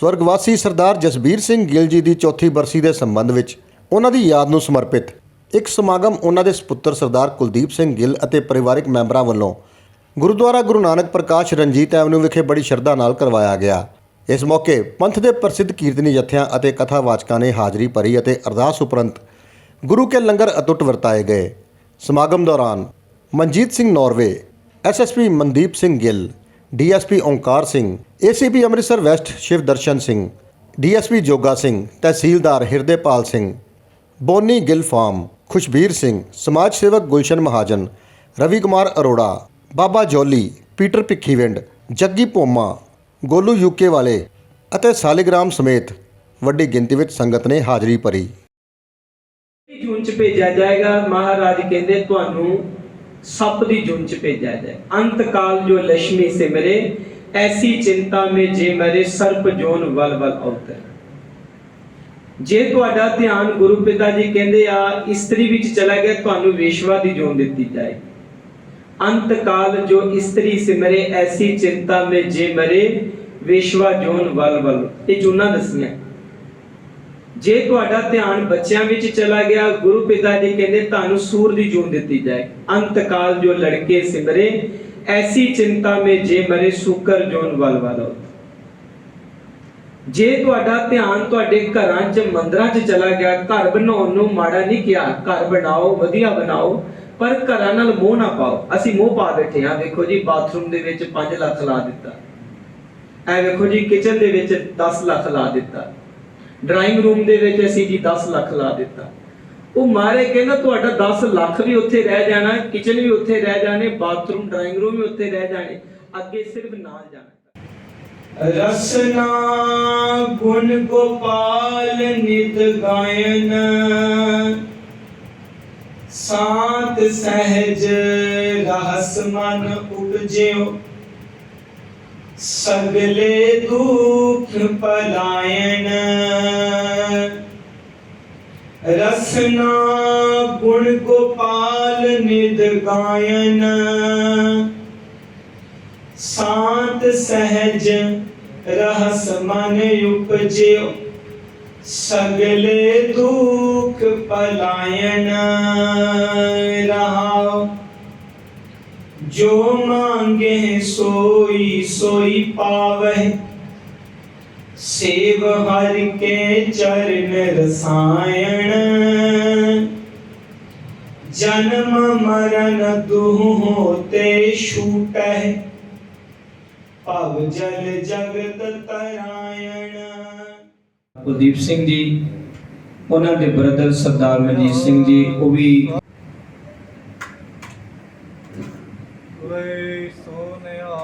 ਸਵਰਗਵਾਸੀ ਸਰਦਾਰ ਜਸਬੀਰ ਸਿੰਘ ਗਿੱਲ ਜੀ ਦੀ ਚੌਥੀ ਬਰਸੀ ਦੇ ਸੰਬੰਧ ਵਿੱਚ ਉਹਨਾਂ ਦੀ ਯਾਦ ਨੂੰ ਸਮਰਪਿਤ ਇੱਕ ਸਮਾਗਮ ਉਹਨਾਂ ਦੇ ਸੁਪੁੱਤਰ ਸਰਦਾਰ ਕੁਲਦੀਪ ਸਿੰਘ ਗਿੱਲ ਅਤੇ ਪਰਿਵਾਰਕ ਮੈਂਬਰਾਂ ਵੱਲੋਂ ਗੁਰਦੁਆਰਾ ਗੁਰੂ ਨਾਨਕ ਪ੍ਰਕਾਸ਼ ਰਣਜੀਤ ਐਵਨਿਊ ਵਿਖੇ ਬੜੀ ਸ਼ਰਧਾ ਨਾਲ ਕਰਵਾਇਆ ਗਿਆ। ਇਸ ਮੌਕੇ ਪੰਥ ਦੇ ਪ੍ਰਸਿੱਧ ਕੀਰਤਨੀ ਜਥਿਆਂ ਅਤੇ ਕਥਾਵਾਚਕਾਂ ਨੇ ਹਾਜ਼ਰੀ ਭਰੀ ਅਤੇ ਅਰਦਾਸ ਉਪਰੰਤ ਗੁਰੂ ਕੇ ਲੰਗਰ ਅਟੁੱਟ ਵਰਤਾਏ ਗਏ। ਸਮਾਗਮ ਦੌਰਾਨ Manjit Singh Norway SSP Mandeep Singh Gill DSP Onkar Singh ACP Amritsar west Shiv Darshan Singh, DSP Joga Singh, tehsildar Hirdepal Singh, Boni Gill farm Khushbir Singh, ਸਮਾਜ ਸੇਵਕ Gulshan Mahajan, Ravi Kumar Arora, Baba Jolie, Peter Bhikhiwind, Jaggi Poma Golu UK ਵਾਲੇ ਅਤੇ ਸਾਲਿਗ੍ਰਾਮ ਸਮੇਤ ਵੱਡੀ ਗਿਣਤੀ ਵਿੱਚ ਸੰਗਤ ਨੇ ਹਾਜ਼ਰੀ ਭਰੀ। ਜੂਨ ਚ ਭੇਜਿਆ ਜਾਏਗਾ। ਮਹਾਰਾਜ ਕਹਿੰਦੇ ਤੁਹਾਨੂੰ ਸੱਪ ਦੀ ਜੂਨ ਚ ਭੇਜਿਆ ਜਾਏ। ਅੰਤ ਜੋ ਲక్ష్ਮੀ ਸਿਮਰੇ ਐਸੀ ਚਿੰਤਾ ਮੇ ਜੇ ਮਰੇ ਸਰਪ ਜੋਨ ਵਲ ਵਲ ਅਵਤਰ ਜੇ ਤੁਹਾਡਾ ਧਿਆਨ ਗੁਰੂ ਪਿਤਾ ਜੀ ਕਹਿੰਦੇ ਆ ਇਸਤਰੀ ਵਿੱਚ ਚਲਾ ਗਿਆ ਤੁਹਾਨੂੰ ਵੇਸ਼ਵਾ ਦੀ ਜੋਨ ਦਿੱਤੀ ਜਾਏ ਅੰਤ ਕਾਲ ਜੋ ਇਸਤਰੀ ਸਿਮਰੇ ਐਸੀ ਚਿੰਤਾ ਮੇ ਜੇ ਮਰੇ ਵੇਸ਼ਵਾ ਜੋਨ ਵਲ ਵਲ ਇਹ ਜੂਨਾਂ ਦਸੀਆਂ ਜੇ ਤੁਹਾਡਾ ਧਿਆਨ ਬੱਚਿਆਂ ਵਿੱਚ ਚਲਾ ਗਿਆ ਗੁਰੂ ਪਿਤਾ ਜੀ ਕਹਿੰਦੇ ਤੁਹਾਨੂੰ ਸੂਰ ਦੀ ਜੂਨ ਦਿੱਤੀ ਜਾਏ ਅੰਤ ਕਾਲ ਜੋ ਲੜਕੇ ਸਿਮਰੇ ਐਸੀ ਚਿੰਤਾ ਮੇ ਜੇ ਮਰੇ ਸੂਕਰ ਜੋਨ ਵਲ ਵਲ ਜੇ ਤੁਹਾਡਾ ਧਿਆਨ ਤੁਹਾਡੇ ਘਰਾਂ 'ਚ ਮੰਦਰਾਂ 'ਚ ਚਲਾ ਗਿਆ ਘਰ ਬਣਾਉਣ ਨੂੰ ਮਾੜਾ ਨਹੀਂ ਕਿਹਾ ਘਰ ਬਣਾਓ ਵਧੀਆ ਬਣਾਓ ਪਰ ਘਰਾਂ ਨਾਲ ਮੋਹ ਨਾ ਪਾਓ ਅਸੀਂ ਮੋਹ ਪਾ ਬੈਠੇ ਆ ਵੇਖੋ ਜੀ ਬਾਥਰੂਮ ਦੇ ਵਿੱਚ 5 ਲੱਖ ਲਾ ਦਿੱਤਾ ਐ ਵੇਖੋ ਜੀ ਕਿਚਨ ਦੇ ਵਿੱਚ 10 ਲੱਖ ਲਾ ਦਿੱਤਾ ਡਰਾਇੰਗ ਰੂਮ ਦੇ ਵਿੱਚ ਅਸੀਂ ਜੀ 10 ਲੱਖ ਲਾ ਦਿੱਤਾ ਉਹ ਮਾਰੇ ਕਹਿੰਦਾ ਤੁਹਾਡਾ 10 ਲੱਖ ਵੀ ਉੱਥੇ ਰਹਿ ਜਾਣਾ ਕਿਚਨ ਵੀ ਉੱਥੇ ਰਹਿ ਜਾਣੇ ਬਾਥਰੂਮ ਡਰਾਇੰਗ ਰੂਮ ਵੀ ਉੱਥੇ ਰਹਿ ਜਾਣੇ, ਅੱਗੇ ਸਿਰਫ ਨਾਲ ਜਾਣਾ। ਰਸਨਾ ਗੁਣ ਗੋਪਾਲ ਨਿਤ ਗਾਇਨ, ਸਾਤ ਸਹਿਜ ਰਹਸ ਮਨ ਉਪਜਿਓ, ਸਗਲੇ ਦੁਖ ਪਲਾਇਨ। ਰਸਨਾ ਗੁਣ ਗੋਪਾਲ ਨਿਦ ਗਾਇਨ। ਸਾਤ ਸਹਿਜ ਰਹਸ ਮਨ ਉਪਜਿਓ, ਸਗਲੇ ਦੁਖ ਪਲਾਇਨ ਰਹਾਓ। ਜੋ ਮੰਗੇ ਸੋਈ ਸੋਈ ਪਾਵਹਿ ਸੇਵ ਹਰ ਕੇ ਚਰਨ ਰਸਾਇਣ। ਜਨਮ ਮਰਨ ਦੁਹ ਹੋਤੇ ਛੂਟੈ ਭਵ ਜਲ ਜਗਤ ਤਰਾਇਣ। ਕੁਲਦੀਪ ਸਿੰਘ ਜੀ ਉਹਨਾਂ ਦੇ ਬ੍ਰਦਰ ਸਰਦਾਰ ਮਨਜੀਤ ਸਿੰਘ ਜੀ ਉਹ ਵੀ ਸੋਨਿਆ